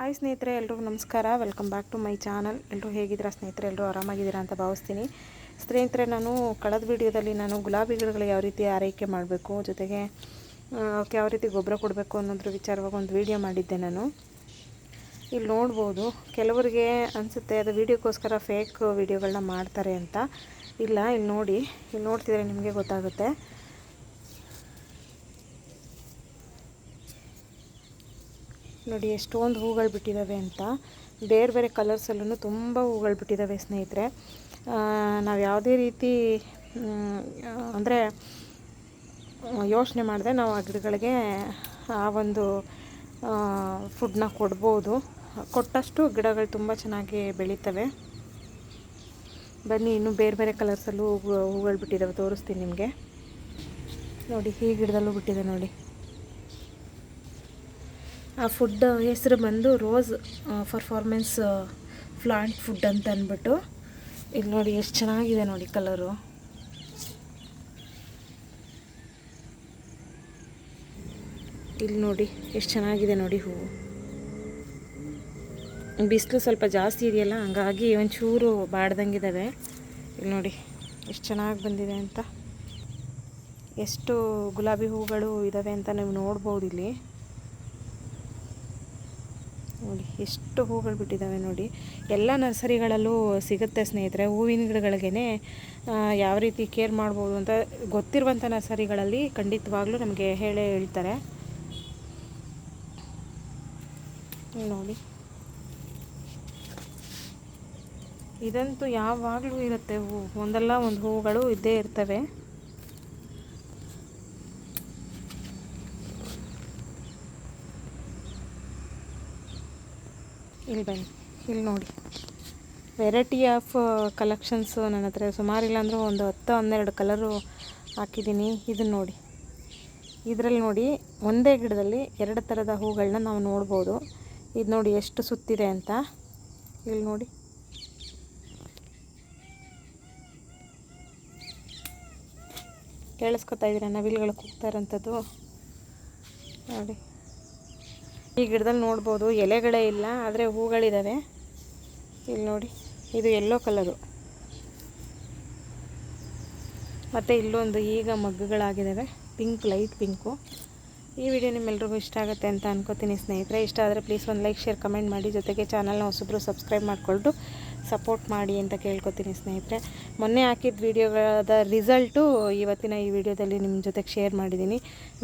Hi ಸ್ನೇಹಿತರೆ ಎಲ್ಲರೂ ನಮಸ್ಕಾರ. Welcome back to my channel ಎಲ್ಲರೂ ಹೇಗಿದ್ದೀರಾ ಸ್ನೇಹಿತರೆ? ಎಲ್ಲರೂ ಆರಾಮಾಗಿದ್ದೀರಾ ಅಂತ ಭಾವಿಸ್ತೀನಿ. ಸ್ನೇಹಿತರೆ, ನಾನು ಕಳೆದ ವೀಡಿಯೋದಲ್ಲಿ ನಾನು ಗುಲಾಬಿ ಗಿಡಗಳು ಯಾವ ರೀತಿ ಆರೈಕೆ ಮಾಡಬೇಕು, ಜೊತೆಗೆ ಅವಕ್ಕೆ ಯಾವ ರೀತಿ ಗೊಬ್ಬರ ಕೊಡಬೇಕು ಅನ್ನೋದ್ರ ವಿಚಾರವಾಗಿ ಒಂದು ವಿಡಿಯೋ ಮಾಡಿದ್ದೆ ನಾನು. ಇಲ್ಲಿ ನೋಡ್ಬೋದು, ಕೆಲವರಿಗೆ ಅನಿಸುತ್ತೆ, ಅದು ವೀಡಿಯೋಕ್ಕೋಸ್ಕರ ಫೇಕ್ ವೀಡಿಯೋಗಳನ್ನ ಮಾಡ್ತಾರೆ ಅಂತ. ಇಲ್ಲ, ಇಲ್ಲಿ ನೋಡಿ, ಇಲ್ಲಿ ನೋಡ್ತಿದ್ರೆ ನಿಮಗೆ ಗೊತ್ತಾಗುತ್ತೆ. ನೋಡಿ, ಎಷ್ಟೊಂದು ಹೂಗಳು ಬಿಟ್ಟಿದ್ದಾವೆ ಅಂತ. ಬೇರೆ ಬೇರೆ ಕಲರ್ಸಲ್ಲೂ ತುಂಬ ಹೂಗಳು ಬಿಟ್ಟಿದ್ದಾವೆ ಸ್ನೇಹಿತರೆ. ನಾವು ಯಾವುದೇ ರೀತಿ ಅಂದರೆ, ಯೋಚನೆ ಮಾಡಿದೆ ನಾವು ಆ ಗಿಡಗಳಿಗೆ ಆ ಒಂದು ಫುಡ್ನ ಕೊಡ್ಬೋದು. ಕೊಟ್ಟಷ್ಟು ಗಿಡಗಳು ತುಂಬ ಚೆನ್ನಾಗಿ ಬೆಳೀತವೆ. ಬನ್ನಿ, ಇನ್ನೂ ಬೇರೆ ಬೇರೆ ಕಲರ್ಸಲ್ಲೂ ಹೂಗಳು ಬಿಟ್ಟಿದ್ದಾವೆ. ತೋರಿಸ್ತೀನಿ ನಿಮಗೆ. ನೋಡಿ, ಈ ಗಿಡದಲ್ಲೂ ಬಿಟ್ಟಿದೆ ನೋಡಿ. ಆ ಫುಡ್ ಹೆಸರು ಬಂದು ರೋಸ್ ಪರ್ಫಾರ್ಮೆನ್ಸ್ ಪ್ಲಾಂಟ್ ಫುಡ್ ಅಂತ ಅಂದ್ಬಿಟ್ಟು. ಇಲ್ಲಿ ನೋಡಿ ಎಷ್ಟು ಚೆನ್ನಾಗಿದೆ ನೋಡಿ ಕಲರು ಇಲ್ಲಿ ನೋಡಿ ಎಷ್ಟು ಚೆನ್ನಾಗಿದೆ ನೋಡಿ ಹೂವು. ಬಿಸಿಲು ಸ್ವಲ್ಪ ಜಾಸ್ತಿ ಇದೆಯಲ್ಲ, ಹಂಗಾಗಿ ಒಂಚೂರು ಬಾಡ್ದಂಗಿದ್ದಾವೆ ಇಲ್ಲಿ ನೋಡಿ ಎಷ್ಟು ಚೆನ್ನಾಗಿ ಬಂದಿದೆ ಅಂತ. ಎಷ್ಟು ಗುಲಾಬಿ ಹೂಗಳು ಇದ್ದಾವೆ ಅಂತ ನೀವು ನೋಡ್ಬೋದು ಇಲ್ಲಿ. ನೋಡಿ, ಎಷ್ಟು ಹೂಗಳು ಬಿಟ್ಟಿದ್ದಾವೆ ನೋಡಿ. ಎಲ್ಲ ನರ್ಸರಿಗಳಲ್ಲೂ ಸಿಗುತ್ತೆ ಸ್ನೇಹಿತರೆ, ಹೂವಿನ ಗಿಡಗಳಿಗೇ ಯಾವ ರೀತಿ ಕೇರ್ ಮಾಡ್ಬೋದು ಅಂತ ಗೊತ್ತಿರುವಂಥ ನರ್ಸರಿಗಳಲ್ಲಿ ಖಂಡಿತವಾಗ್ಲೂ ನಮಗೆ ಹೇಳೇ ಹೇಳ್ತಾರೆ. ನೋಡಿ. ಇದಂತೂ ಯಾವಾಗಲೂ ಇರುತ್ತೆ ಹೂ, ಒಂದಲ್ಲ ಒಂದು ಹೂಗಳು ಇದ್ದೇ ಇರ್ತವೆ. ಇಲ್ಲಿ ಬನ್ನಿ, ಇಲ್ಲಿ ನೋಡಿ. ವೆರೈಟಿ ಆಫ್ ಕಲೆಕ್ಷನ್ಸು ನನ್ನ ಹತ್ರ. ಸುಮಾರು ಇಲ್ಲಾಂದ್ರೂ ಒಂದು ಹತ್ತು ಹನ್ನೆರಡು ಕಲರು ಹಾಕಿದ್ದೀನಿ. ಇದನ್ನು ನೋಡಿ. ಇದರಲ್ಲಿ ನೋಡಿ, ಒಂದೇ ಗಿಡದಲ್ಲಿ ಎರಡು ಥರದ ಹೂಗಳನ್ನ ನಾವು ನೋಡ್ಬೋದು. ಇದು ನೋಡಿ ಎಷ್ಟು ಸುತ್ತಿದೆ ಅಂತ. ಇಲ್ಲಿ ನೋಡಿ. ಕೇಳಿಸ್ಕೊತಾ ಇದ್ದೀರಾ? ನವಿಲುಗಳು ಕೂಗ್ತಾ ಇರೋಂಥದ್ದು. ನೋಡಿ. ಈ ಗಿಡದಲ್ಲಿ ನೋಡ್ಬೋದು, ಎಲೆಗಳೇ ಇಲ್ಲ, ಆದರೆ ಹೂಗಳಿದ್ದಾವೆ ಇಲ್ಲಿ ನೋಡಿ, ಇದು ಎಲ್ಲೋ ಕಲರು. ಮತ್ತು ಇಲ್ಲೊಂದು ಈಗ ಮಗ್ಗುಗಳಾಗಿದ್ದಾವೆ ಪಿಂಕ್ ಲೈಟ್ ಪಿಂಕು ಈ ವಿಡಿಯೋ ನಿಮ್ಮೆಲ್ರಿಗೂ ಇಷ್ಟ ಆಗುತ್ತೆ ಅಂತ ಅನ್ಕೋತೀನಿ ಸ್ನೇಹಿತರೆ. ಇಷ್ಟ ಆದರೆ ಪ್ಲೀಸ್ ಒಂದು ಲೈಕ್ ಶೇರ್ ಕಮೆಂಟ್ ಮಾಡಿ. ಜೊತೆಗೆ ಚಾನಲ್ನ ಹೊಸಬ್ರು ಸಬ್ಸ್ಕ್ರೈಬ್ ಮಾಡಿಕೊಂಡು ಸಪೋರ್ಟ್ ಮಾಡಿ ಅಂತ ಕೇಳ್ಕೊತೀನಿ ಸ್ನೇಹಿತರೆ. ಮೊನ್ನೆ ಹಾಕಿದ ವಿಡಿಯೋಗಳಾದ ರಿಸಲ್ಟು ಇವತ್ತಿನ ಈ ವಿಡಿಯೋದಲ್ಲಿ ನಿಮ್ಮ ಜೊತೆಗೆ ಶೇರ್ ಮಾಡಿದ್ದೀನಿ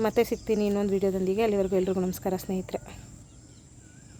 ಮತ್ತೆ ಸಿಗ್ತೀನಿ ಇನ್ನೊಂದು ವಿಡಿಯೋದೊಂದಿಗೆ. ಅಲ್ಲಿವರೆಗೂ ಎಲ್ರಿಗೂ ನಮಸ್ಕಾರ ಸ್ನೇಹಿತರೆ.